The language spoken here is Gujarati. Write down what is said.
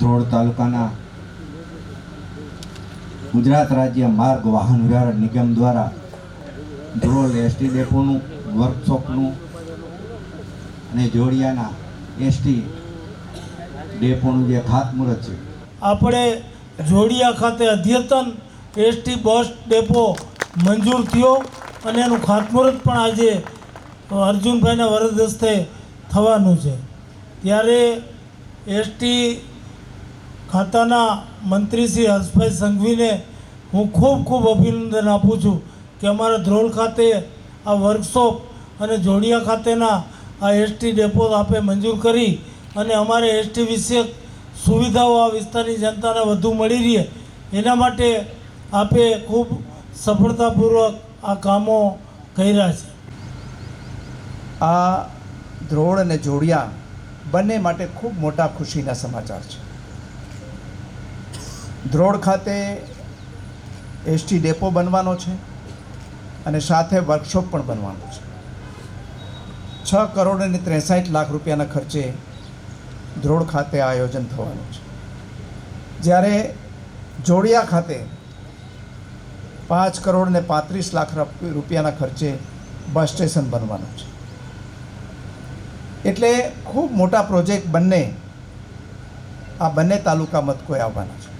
ધ્રોળ તાલુકાના ગુજરાત રાજ્ય માર્ગ વાહન વ્યવહાર નિગમ દ્વારા ધ્રોલ એસટી ડેપોનું વર્કશોપનું અને જોડિયાના એસટી ડેપોનું જે ખાતમુહૂર્ત છે. આપણે જોડિયા ખાતે અદ્યતન એસટી બસ ડેપો મંજૂર થયો અને એનું ખાતમુહૂર્ત પણ આજે અર્જુનભાઈના વરદ હસ્તે થવાનું છે. ત્યારે એસટી ખાતાના મંત્રી શ્રી હર્ષભાઈ સંઘવીને હું ખૂબ ખૂબ અભિનંદન આપું છું કે અમારા ધ્રોલ ખાતે આ વર્કશોપ અને જોડિયા ખાતેના આ એસટી ડેપો આપે મંજૂર કરી અને અમારે એસટી વિષયક સુવિધાઓ આ વિસ્તારની જનતાને વધુ મળી રહે. એના માટે આપે ખૂબ સફળતાપૂર્વક આ કામો કર્યા છે. આ ધ્રોળ અને જોડિયા બંને માટે ખૂબ મોટા ખુશીના સમાચાર છે. ધ્રોળ ખાતે એસટી ડેપો બનવાનો છે અને સાથે વર્કશોપ પણ બનવાનો છે. છ કરોડ અને ત્રેસાઠ લાખ રૂપિયાના ખર્ચે ધ્રોળ ખાતે આયોજન થવાનું છે. જ્યારે જોડિયા ખાતે પાંચ કરોડ ને પાંત્રીસ લાખ રૂપિયાના ખર્ચે બસ સ્ટેશન બનવાનું છે. એટલે ખૂબ મોટા પ્રોજેક્ટ બંને આ બંને તાલુકા મથકોએ આવવાના છે.